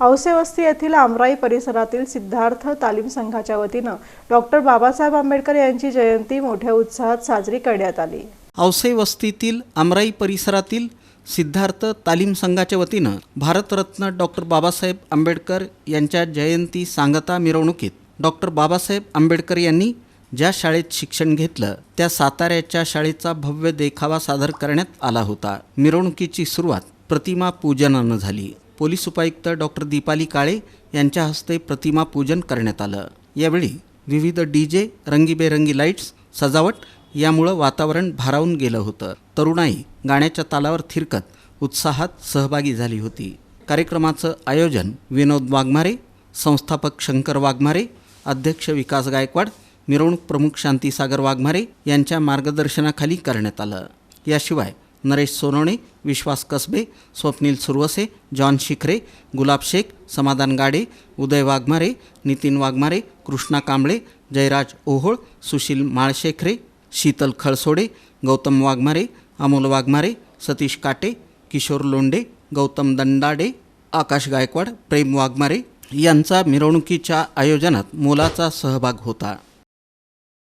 औसेवस्ती येथील आमराई परिसरातील सिद्धार्थ तालीम संघाच्या वतीनं डॉक्टर बाबासाहेब आंबेडकर यांची जयंती मोठ्या उत्साहात साजरी करण्यात आली. औसे वस्तीतील आमराई परिसरातील सिद्धार्थ तालीम संघाच्या वतीनं भारतरत्न डॉक्टर बाबासाहेब आंबेडकर यांच्या जयंती सांगता मिरवणुकीत डॉक्टर बाबासाहेब आंबेडकर यांनी ज्या शाळेत शिक्षण घेतलं त्या साताऱ्याच्या शाळेचा भव्य देखावा सादर करण्यात आला होता. मिरवणुकीची सुरुवात प्रतिमा पूजनानं झाली. पोलीस उपायुक्त डॉक्टर दीपाली काळे यांच्या हस्ते प्रतिमा पूजन करण्यात आलं. यावेळी विविध डी जे रंगीबेरंगी लाईट्स सजावट यामुळं वातावरण भारावून गेलं होतं. तरुणाई गाण्याच्या तालावर थिरकत उत्साहात सहभागी झाली होती. कार्यक्रमाचं आयोजन विनोद वाघमारे संस्थापक शंकर वाघमारे अध्यक्ष विकास गायकवाड मिरवणूक प्रमुख शांतीसागर वाघमारे यांच्या मार्गदर्शनाखाली करण्यात आलं. याशिवाय नरेश सोनवणे विश्वास कसबे स्वप्नील सुरवसे जॉन शिखरे गुलाब शेख समाधान गाडे उदय वाघमारे नितीन वाघमारे कृष्णा कांबळे जयराज ओहोळ सुशील माळशेखरे शीतल खळसोडे गौतम वाघमारे अमोल वाघमारे सतीश काटे किशोर लोंडे गौतम दंडाडे आकाश गायकवाड प्रेम वाघमारे यांचा मिरवणुकीच्या आयोजनात मोलाचा सहभाग होता.